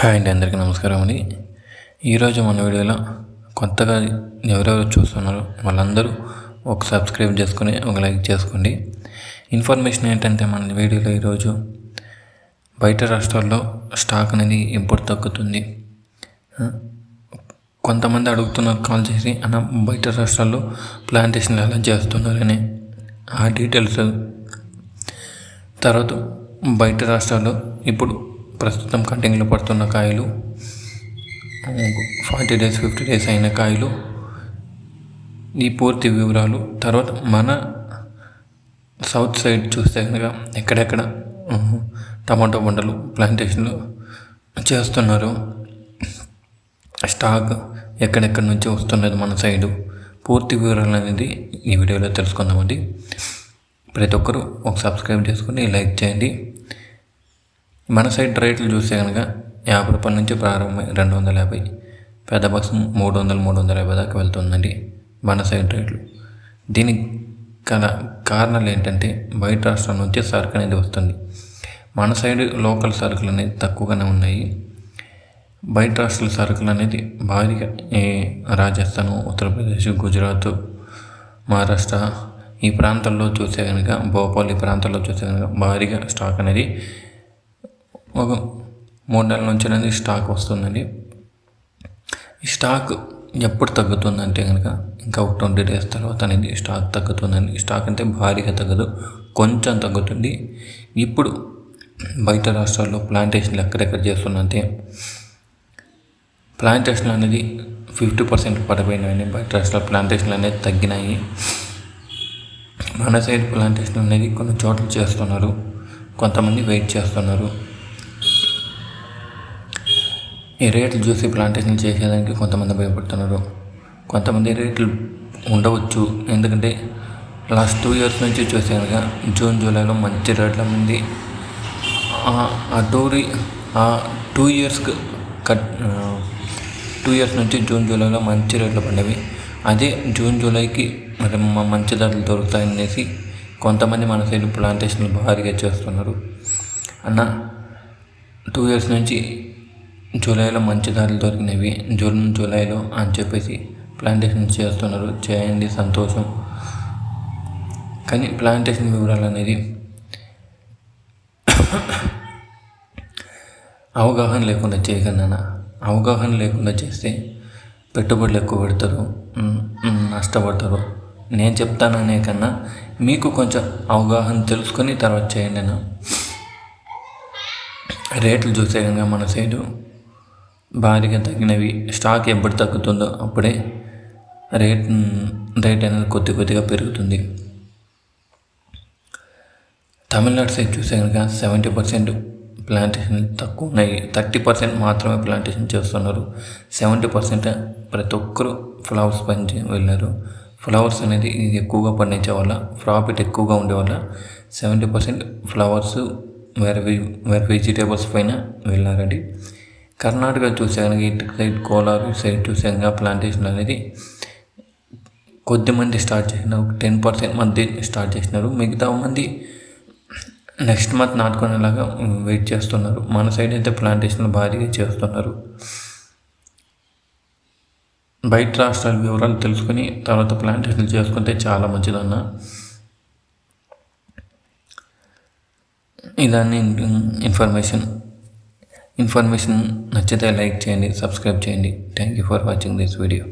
Hi అండి అందరికీ నమస్కారం అండి. ఈరోజు మన వీడియోలో కొత్తగా ఎవరెవరు చూస్తున్నారో వాళ్ళందరూ ఒక సబ్స్క్రైబ్ చేసుకొని ఒక లైక్ చేసుకోండి. ఇన్ఫర్మేషన్ ఏంటంటే మన వీడియోలో ఈరోజు బయట రాష్ట్రాల్లో స్టాక్ అనేది ఎప్పుడు తగ్గుతుంది. కొంతమంది అడుగుతున్నారు కాల్ చేసి అన్న బయట రాష్ట్రాల్లో ప్లాంటేషన్లు ఎలా చేస్తున్నారని ఆ డీటెయిల్స్. తర్వాత బయట రాష్ట్రాల్లో ఇప్పుడు ప్రస్తుతం కటింగ్లో పడుతున్న కాయలు ఫార్టీ డేస్ ఫిఫ్టీ డేస్ అయిన కాయలు ఈ పూర్తి వివరాలు. తర్వాత మన సౌత్ సైడ్ చూస్తే కనుక ఎక్కడెక్కడ టమాటో పంటలు ప్లాంటేషన్లు చేస్తున్నారు. స్టాక్ ఎక్కడెక్కడి నుంచి వస్తున్నది మన సైడు. పూర్తి వివరాలు అనేది ఈ వీడియోలో తెలుసుకుందామండి. ప్రతి ఒక్కరూ ఒక సబ్స్క్రైబ్ చేసుకుని లైక్ చేయండి. మన సైడ్ రేట్లు చూస్తే కనుక యాభై రూపాయల నుంచి ప్రారంభమై రెండు వందల యాభై పెద్ద బస్సు మూడు వందలు మూడు వందల యాభై దాకా వెళ్తుందండి మన సైడ్ రేట్లు. దీనికి గల కారణాలు ఏంటంటే బయట రాష్ట్రం నుంచి సరుకు అనేది వస్తుంది. మన సైడ్ లోకల్ సరుకులు అనేది తక్కువగానే ఉన్నాయి. బయట రాష్ట్రాల సరుకులు అనేది భారీగా ఈ రాజస్థాన్ ఉత్తరప్రదేశ్ గుజరాత్ మహారాష్ట్ర ఈ ప్రాంతాల్లో చూస్తే కనుక భోపాల్ ఈ ప్రాంతాల్లో చూస్తే కనుక భారీగా స్టాక్ అనేది ఒక మూడు నెలల నుంచి అనేది స్టాక్ వస్తుందండి. ఈ స్టాక్ ఎప్పుడు తగ్గుతుందంటే కనుక ఇంకా ఒక ట్వంటీ డేస్ తర్వాత అనేది స్టాక్ తగ్గుతుందండి. స్టాక్ అంటే భారీగా తగ్గదు కొంచెం తగ్గుతుంది. ఇప్పుడు బయట రాష్ట్రాల్లో ప్లాంటేషన్లు ఎక్కడెక్కడ చేస్తున్నంటే ప్లాంటేషన్లు అనేది ఫిఫ్టీ పర్సెంట్ పడిపోయినాయి బయట రాష్ట్రాల ప్లాంటేషన్లు అనేది తగ్గినాయి. మన సైడ్ ప్లాంటేషన్ అనేది కొన్ని చోట్ల చేస్తున్నారు కొంతమంది వెయిట్ చేస్తున్నారు. ఈ రేట్లు చూసి ప్లాంటేషన్ చేసేదానికి కొంతమంది భయపడుతున్నారు. కొంతమంది రేట్లు ఉండవచ్చు. ఎందుకంటే లాస్ట్ టూ ఇయర్స్ నుంచి చూసే కనుక జూన్ జూలైలో మంచి రేట్ల ఉంది. ఆ- ఆ ఆ టూ ఇయర్స్కి కట్ టూ ఇయర్స్ నుంచి జూన్ జూలైలో మంచి రేట్లు పడినవి అదే జూన్ జూలైకి మరి మంచి ధరలు దొరుకుతాయనేసి కొంతమంది మన సైడ్ ప్లాంటేషన్లు భారీగా చేస్తున్నారు. అన్న టూ ఇయర్స్ నుంచి జూలైలో మంచి ధరలు దొరికినవి. జూన్ జూలైలో అని చెప్పేసి ప్లాంటేషన్ చేస్తున్నారు. చేయండి సంతోషం. కానీ ప్లాంటేషన్ వివరాలు అనేది అవగాహన లేకుండా చేయకన్నా అవగాహన లేకుండా చేస్తే పెట్టుబడులు ఎక్కువ పెడతారు. నష్టపడతారు నేను చెప్తాననే కన్నా మీకు కొంచెం అవగాహన తెలుసుకొని తర్వాత చేయండి అన్న రేట్లు చూసే కనుక మన సైడు భారీగా తగ్గినవి స్టాక్ ఎప్పుడు తగ్గుతుందో అప్పుడే రేట్ రేట్ అనేది కొద్ది కొద్దిగా పెరుగుతుంది. తమిళనాడు సైడ్ చూసే కనుక సెవెంటీ పర్సెంట్ ప్లాంటేషన్ తక్కువ ఉన్నాయి. థర్టీ పర్సెంట్ మాత్రమే ప్లాంటేషన్ చేస్తున్నారు. సెవెంటీ పర్సెంట్ ప్రతి ఒక్కరు ఫ్లవర్స్ పని వెళ్ళారు. ఫ్లవర్స్ అనేది ఎక్కువగా పండించే వల్ల ప్రాఫిట్ ఎక్కువగా ఉండే వల్ల సెవెంటీ పర్సెంట్ ఫ్లవర్స్ వేరే వేరే వెజిటేబుల్స్ పైన వెళ్ళారండి. కర్ణాటక చూసాక ఇటు సైడ్ కోలార్ ఇటు సైడ్ చూసాక ప్లాంటేషన్ అనేది కొద్దిమంది స్టార్ట్ చేసినారు ఒక టెన్ పర్సెంట్ మంది స్టార్ట్ చేసినారు. మిగతా మంది నెక్స్ట్ మంత్ నాటుకునేలాగా వెయిట్ చేస్తున్నారు. మన సైడ్ అయితే ప్లాంటేషన్ భారీగా చేస్తున్నారు. బయట రాష్ట్రాల వివరాలు తెలుసుకొని తర్వాత ప్లాంటేషన్ చేసుకుంటే చాలా మంచిదన్న. ఇదాన్ని ఇన్ఫర్మేషన్. ఇన్ఫర్మేషన్ నచ్చితే లైక్ చేయండి సబ్స్క్రైబ్ చేయండి. Thank you for watching this video